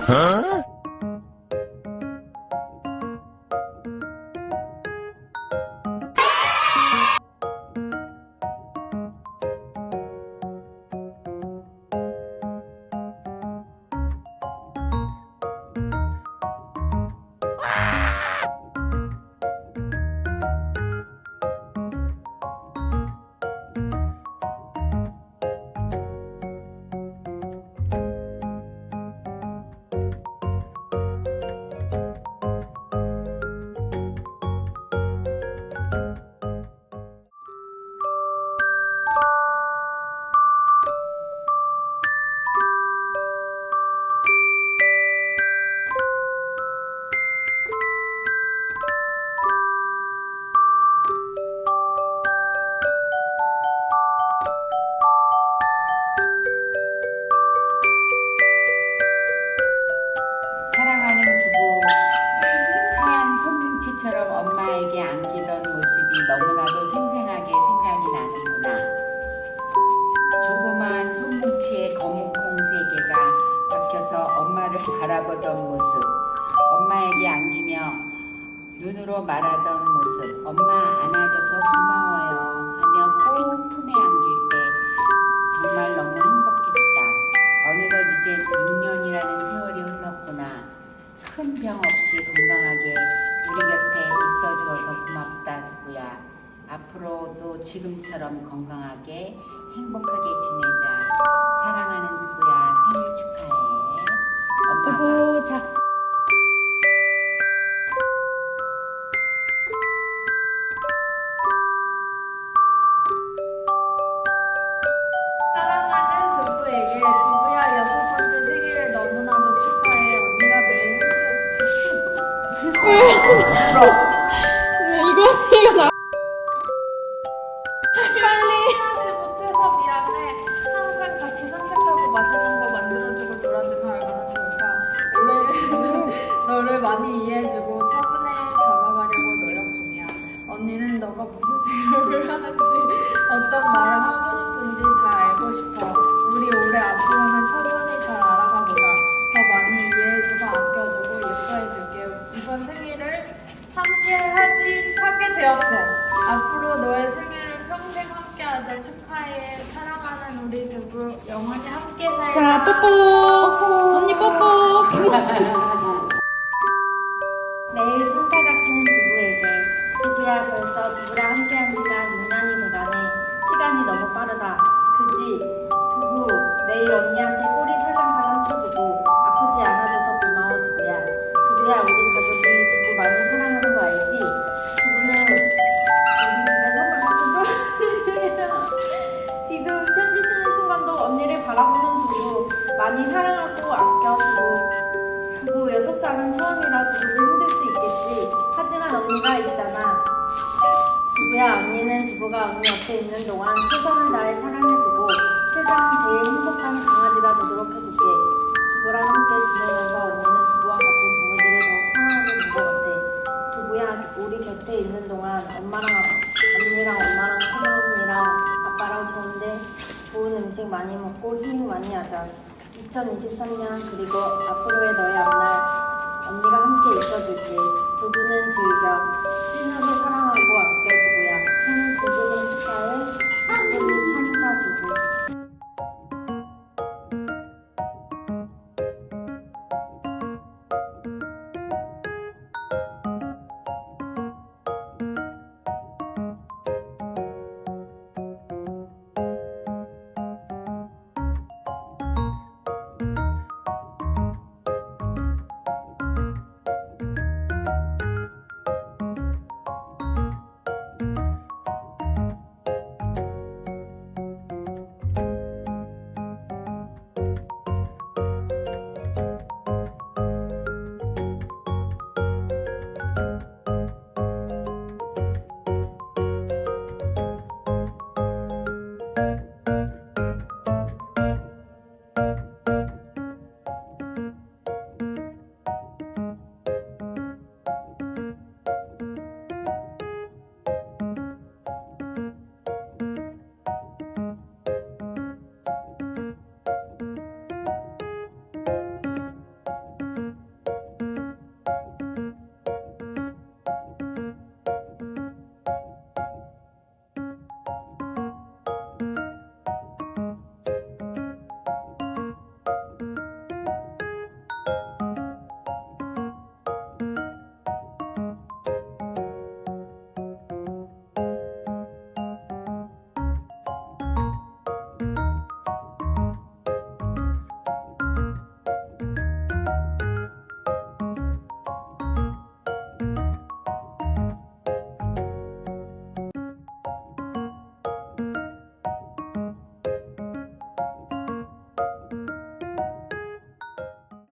사 바라보던 모습, 엄마에게 안기며 눈으로 말하던 모습, 엄마 안아줘서 고마워요 하며 꼭 품에 안길 때 정말 너무 행복했다. 어느덧 이제 6년이라는 세월이 흘렀구나. 큰 병 없이 건강하게 우리 곁에 있어 주어서 고맙다, 두부야. 앞으로도 지금처럼 건강하게 행복하게 지내자. 사랑하는 생일 두부 자. 사랑하는 두부에게 두부야 여섯 번째 생일을 너무나도 축하해. 언니가 매일 이거 이거 나. 빨리 하지 못해서 미안해. 항상 같이 산책하고 맛있는 많이 이해해주고 차분히 다가가려고 노력 중이야. 언니는 너가 무슨 생각을 하는지 어떤 말을 하고 싶은지 다 알고 싶어. 우리 올해 앞으로는 천천히 잘 알아가보자. 더 많이 이해해주고 아껴주고 예뻐해줄게. 이번 생일을 함께 하지 하게 되었어. 앞으로 너의 생일을 평생 함께하자. 축하해. 사랑하는 우리 두부 영원히 함께 살자. 자 뽀뽀. 언니 뽀뽀. 빠르다. 그지? 두부 내일 언니한테 꼬리 살랑살랑 쳐주고 아프지 않아줘서 고마워 두부야. 두부야 우리 가족이 두부 많이 사랑하는 거 알지? 두부는 우리 집에 선물 맞춰줘 지금 편지 쓰는 순간도 언니를 바라보는 두부 많이 사랑하고 아껴주고 두부 6살은 처음이라 두부도 힘들 수 있겠지. 하지만 언니가 있잖아. 두부야, 언니는 두부가 언니 옆에 있는 동안 최선을 다해 사랑해주고 세상 제일 행복한 강아지가 되도록 해줄게. 두부랑 함께 지내면서 언니는 두부와 같은 동물들을 더 사랑하게 된 것 같아. 두부야, 우리 곁에 있는 동안 엄마랑 언니랑 엄마랑 큰언니랑 아빠랑 좋은데 좋은 음식 많이 먹고 힐링 많이 하자. 2023년 그리고 앞으로의 너의 앞날